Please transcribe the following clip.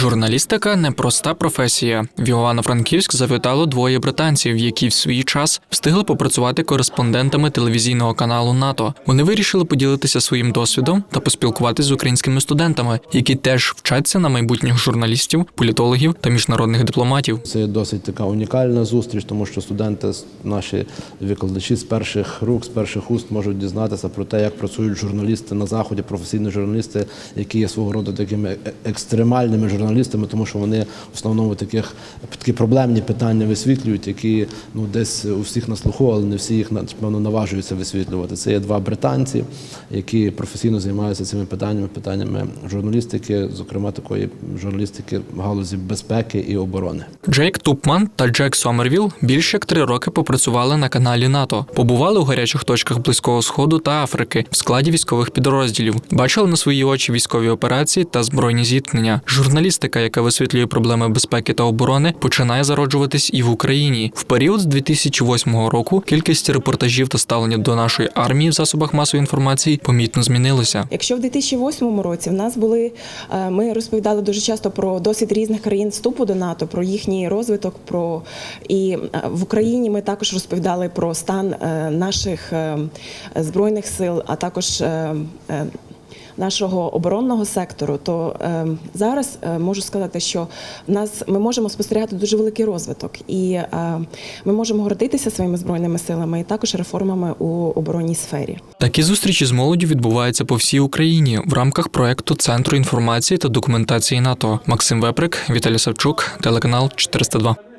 Журналістика непроста професія. В Івано-Франківськ завітало двоє британців, які в свій час встигли попрацювати кореспондентами телевізійного каналу НАТО. Вони вирішили поділитися своїм досвідом та поспілкуватися з українськими студентами, які теж вчаться на майбутніх журналістів, політологів та міжнародних дипломатів. Це досить така унікальна зустріч, тому що студенти, наші викладачі з перших рук, з перших уст можуть дізнатися про те, як працюють журналісти на заході, професійні журналісти, які є свого роду такими е- екстремальними журналістами, тому що вони в основному таких такі проблемні питання висвітлюють, які ну десь у всіх на слуху, але не всі їх напевно наважуються висвітлювати. Це є два британці, які професійно займаються цими питаннями, питаннями журналістики, зокрема такої журналістики в галузі безпеки і оборони. Джейк Тупман та Джек Сомервіл більше як три роки попрацювали на каналі НАТО, побували у гарячих точках Близького Сходу та Африки в складі військових підрозділів, бачили на свої очі військові операції та збройні зіткнення. Журналістика, яка висвітлює проблеми безпеки та оборони, починає зароджуватись і в Україні. В період з 2008 року кількість репортажів та ставлення до нашої армії в засобах масової інформації помітно змінилося. Якщо в 2008 році в нас були, е, ми розповідали дуже часто про досвід різних країн вступу до НАТО, про їхній розвиток. Про і е, в Україні ми також розповідали про стан е, наших збройних сил, а також нашого оборонного сектору, то е, зараз е, можу сказати, що в нас ми можемо спостерігати дуже великий розвиток, і е, ми можемо гордитися своїми збройними силами і також реформами у оборонній сфері. Такі зустрічі з молоддю відбуваються по всій Україні в рамках проекту Центру інформації та документації НАТО. Максим Веприк, Віталій Савчук, телеканал 402.